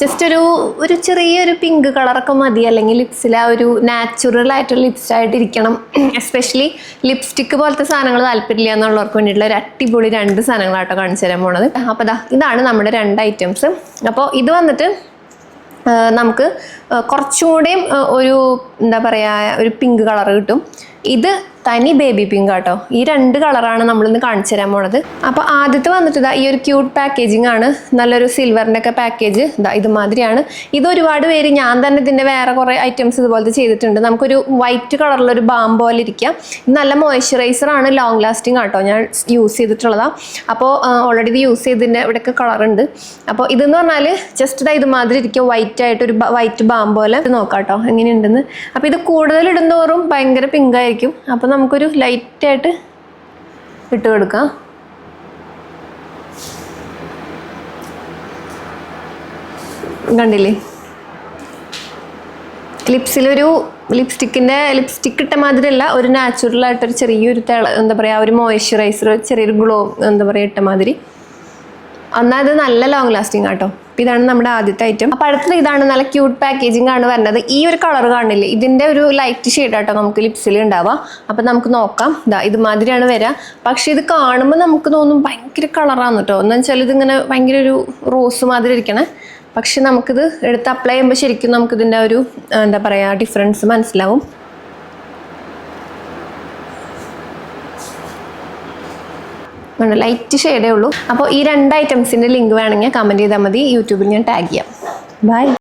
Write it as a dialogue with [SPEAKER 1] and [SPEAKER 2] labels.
[SPEAKER 1] Just ഒരു ഒരു ചെറിയൊരു പിങ്ക് കളറൊക്കെ മതി. അല്ലെങ്കിൽ ലിപ്സിൽ ആ ഒരു നാച്ചുറൽ ആയിട്ടുള്ള ലിപ്സ് ആയിട്ടിരിക്കണം. എസ്പെഷ്യലി ലിപ്സ്റ്റിക്ക് പോലത്തെ സാധനങ്ങൾ താല്പര്യമില്ല എന്നുള്ളവർക്ക് വേണ്ടിയിട്ടുള്ള ഒരു അടിപൊളി രണ്ട് സാധനങ്ങളാട്ടോ കാണിച്ചു തരാൻ പോണത്. അപ്പോൾ ദാ ഇതാണ് നമ്മുടെ രണ്ട് ഐറ്റംസ് അപ്പോൾ ഇത് വന്നിട്ട് നമുക്ക് കുറച്ചും കൂടെയും ഒരു എന്താ പറയുക ഒരു പിങ്ക് കളർ കിട്ടും. ഇത് തനി ബേബി പിങ്ക് ആട്ടോ. ഈ രണ്ട് കളറാണ് നമ്മളിന്ന് കാണിച്ചു തരാൻ പോണത്. അപ്പോൾ ആദ്യത്തെ വന്നിട്ട് ഇതാ ഈ ഒരു ക്യൂട്ട് പാക്കേജിംഗ് ആണ്. നല്ലൊരു സിൽവറിന്റെ ഒക്കെ പാക്കേജ് ഇതാ ഇതുമാതിരിയാണ്. ഇത് ഒരുപാട് പേര് ഞാൻ തന്നെ ഇതിന്റെ വേറെ കുറേ ഐറ്റംസ് ഇതുപോലത്തെ ചെയ്തിട്ടുണ്ട്. നമുക്കൊരു വൈറ്റ് കളറിലൊരു ബാം പോലെ ഇരിക്കാം. നല്ല മോയ്സ്ചറൈസർ ആണ് ലോങ് ലാസ്റ്റിംഗ് ആട്ടോ. ഞാൻ യൂസ് ചെയ്തിട്ടുള്ളതാണ് അപ്പോൾ ഓൾറെഡി ഇത് യൂസ് ചെയ്തതിന്റെ ഇവിടെയൊക്കെ ഉണ്ട്. അപ്പോൾ ഇതെന്ന് പറഞ്ഞാൽ ജസ്റ്റ് ഇതാ ഇതുമാതിരി ഇരിക്കും. വൈറ്റ് ആയിട്ട് ഒരു വൈറ്റ് ബാം പോലെ. നോക്കാം കേട്ടോ എങ്ങനെയുണ്ടെന്ന്. അപ്പോൾ ഇത് കൂടുതൽ ഇടുന്നോറും ഭയങ്കര പിങ്ക് ആയിരിക്കും. അപ്പോൾ നമുക്കൊരു ലൈറ്റായിട്ട് ഇട്ട് കൊടുക്കാം. കണ്ടില്ലേ? ലിപ്സിലൊരു ലിപ്സ്റ്റിക്കിന്റെ ലിപ്സ്റ്റിക്ക് ഇട്ട മാതിരിയല്ല ഒരു നാച്ചുറലായിട്ടൊരു ചെറിയൊരു തിള എന്താ പറയുക ഒരു മോയ്സ്ചറൈസർ ചെറിയൊരു ഗ്ലോ എന്താ പറയുക ഇട്ട മാതിരി. എന്നാൽ ഇത് നല്ല ലോങ് ലാസ്റ്റിംഗ് ആട്ടോ. അപ്പോൾ ഇതാണ് നമ്മുടെ ആദ്യത്തെ ഐറ്റം അപ്പൊ അടുത്തത് ഇതാണ് നല്ല ക്യൂട്ട് പാക്കേജിംഗ് ആണ് വരുന്നത്. ഈ ഒരു കളർ കാണില്ലേ? ഇതിന്റെ ഒരു ലൈറ്റ് ഷെയ്ഡ് ആട്ടോ നമുക്ക് ലിപ്സിൽ ഉണ്ടാവുക. അപ്പൊ നമുക്ക് നോക്കാം. ഇതാ ഇതുമാതിരിയാണ് വരിക പക്ഷേ ഇത് കാണുമ്പോൾ നമുക്ക് തോന്നും ഭയങ്കര കളറാണ് കേട്ടോ എന്ന് വെച്ചാൽ ഇതിങ്ങനെ ഭയങ്കര ഒരു റോസ് മാതിരി ഇരിക്കണേ. പക്ഷെ നമുക്കിത് എടുത്ത് അപ്ലൈ ചെയ്യുമ്പോൾ ശരിക്കും നമുക്കിതിന്റെ ഒരു എന്താ പറയുക ഡിഫറൻസ് മനസ്സിലാവും. ലൈറ്റ് ഷെയ്ഡേ ഉള്ളൂ. അപ്പോൾ ഈ രണ്ട് ഐറ്റംസിന്റെ ലിങ്ക് വേണമെങ്കിൽ കമന്റ് ചെയ്താൽ മതി. യൂട്യൂബിൽ ഞാൻ ടാഗ് ചെയ്യാം. ബൈ